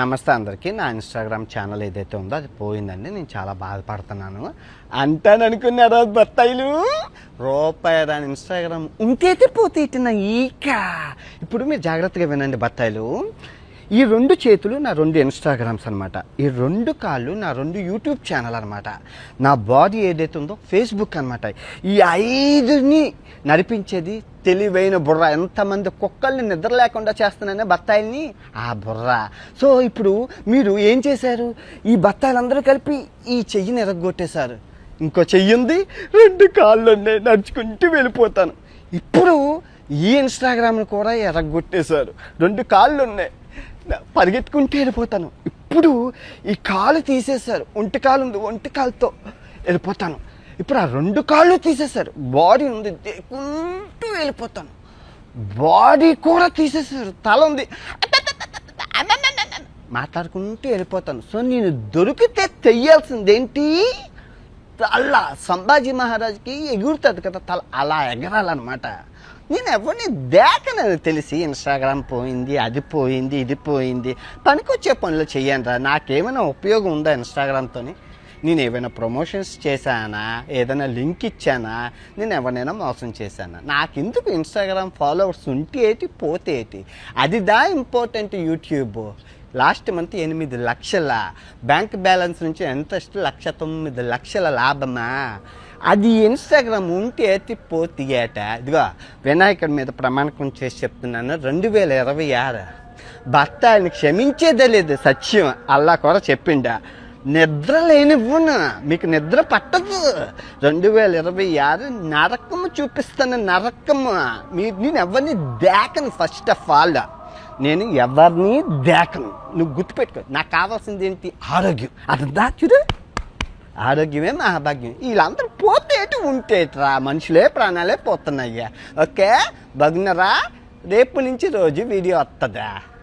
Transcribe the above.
నమస్తే అందరికీ. నా ఇన్స్టాగ్రామ్ ఛానల్ ఏదైతే ఉందో అది పోయిందండి. నేను చాలా బాధపడుతున్నాను. అంటాననుకున్నారా బత్తాయిలు? రూపాయి దాని ఇన్స్టాగ్రామ్ ఇంకైతే పోతే ఇట్టిన ఈక. ఇప్పుడు మీరు జాగ్రత్తగా వినండి బత్తాయిలు. ఈ రెండు చేతులు నా రెండు ఇన్స్టాగ్రామ్స్ అనమాట ఈ రెండు కాళ్ళు నా రెండు యూట్యూబ్ ఛానల్ అనమాట నా బాడీ ఏదైతే ఉందో ఫేస్బుక్ అనమాట ఈ ఐదుని నడిపించేది తెలివైన బుర్ర. ఎంతమంది కుక్కల్ని నిద్ర లేకుండా చేస్తున్నానే బత్తాయిల్ని? ఆ బుర్ర. సో ఇప్పుడు మీరు ఏం చేశారు? ఈ బత్తాయిలందరూ కలిపి ఈ చెయ్యిని ఎరగొట్టేశారు. ఇంకో చెయ్యి ఉంది రెండు కాళ్ళు ఉన్నాయి నడుచుకుంటూ వెళ్ళిపోతాను. ఇప్పుడు ఈ ఇన్స్టాగ్రామ్ని కూడా ఎరగొట్టేశారు. రెండు కాళ్ళు ఉన్నాయి పరిగెత్తుకుంటూ వెళ్ళిపోతాను. ఇప్పుడు ఈ కాలు తీసేశారు. ఒంటి కాలు ఉంది ఒంటి కాలుతో వెళ్ళిపోతాను. ఇప్పుడు ఆ రెండు కాళ్ళు తీసేశారు. బాడీ ఉంది దేకుంటూ వెళ్ళిపోతాను. బాడీ కూడా తీసేశారు. తల ఉంది. మాట్లాడుకుంటూ వెళ్ళిపోతాను. సో నేను దొరికితే తెయ్యాల్సింది ఏంటి? తల. సంభాజీ మహారాజ్కి ఎగురుతుంది కదా తల. అలా ఎగరాలన్నమాట. నేను ఎవరిని దేకనని తెలిసి ఇన్స్టాగ్రామ్ పోయింది అది పోయింది ఇది పోయింది. పనికొచ్చే పనులు చెయ్యండి నాకేమైనా ఉపయోగం ఉందా ఇన్స్టాగ్రామ్తో నేను ఏమైనా ప్రమోషన్స్ చేశానా? ఏదైనా లింక్ ఇచ్చానా? నేను ఎవరినైనా మోసం చేశానా? నాకెందుకు ఇన్స్టాగ్రామ్ ఫాలోవర్స్ ఉంటే ఏంటి పోతే ఏంటి? అది దా ఇంపార్టెంట్ యూట్యూబ్. లాస్ట్ మంత్ ఎనిమిది లక్షల. బ్యాంక్ బ్యాలెన్స్ నుంచి ఎంత లక్ష తొమ్మిది లక్షల లాభమా? అది ఇన్స్టాగ్రామ్ ఉంటే ఎత్తి పోతీయట ఇదిగో వినాయకుడి మీద ప్రమాణకం చేసి చెప్తున్నాను. రెండు వేల ఇరవై ఆరు. భర్త ఆయన క్షమించేదే లేదు సత్యం. అల్లా కూడా చెప్పిండా. నిద్ర లేనివ్వను మీకు నిద్ర పట్టదు. రెండు వేల ఇరవై ఆరు నరకము చూపిస్తాను నరకము. మీ నేను ఎవరిని దేకను ఫస్ట్ ఆఫ్ ఆల్ నేను ఎవరిని దేకను? నువ్వు గుర్తుపెట్టుకో. నాకు కావాల్సింది ఏంటి? ఆరోగ్యం. అది దా ఆరోగ్యమే మహాభాగ్యం. వీళ్ళందరూ ఉంటేట్రా మనుషులే ప్రాణాలే పోతున్నాయ్యా. ఓకే? భగ్నరా రేపు నుంచి రోజు వీడియో వస్తుందా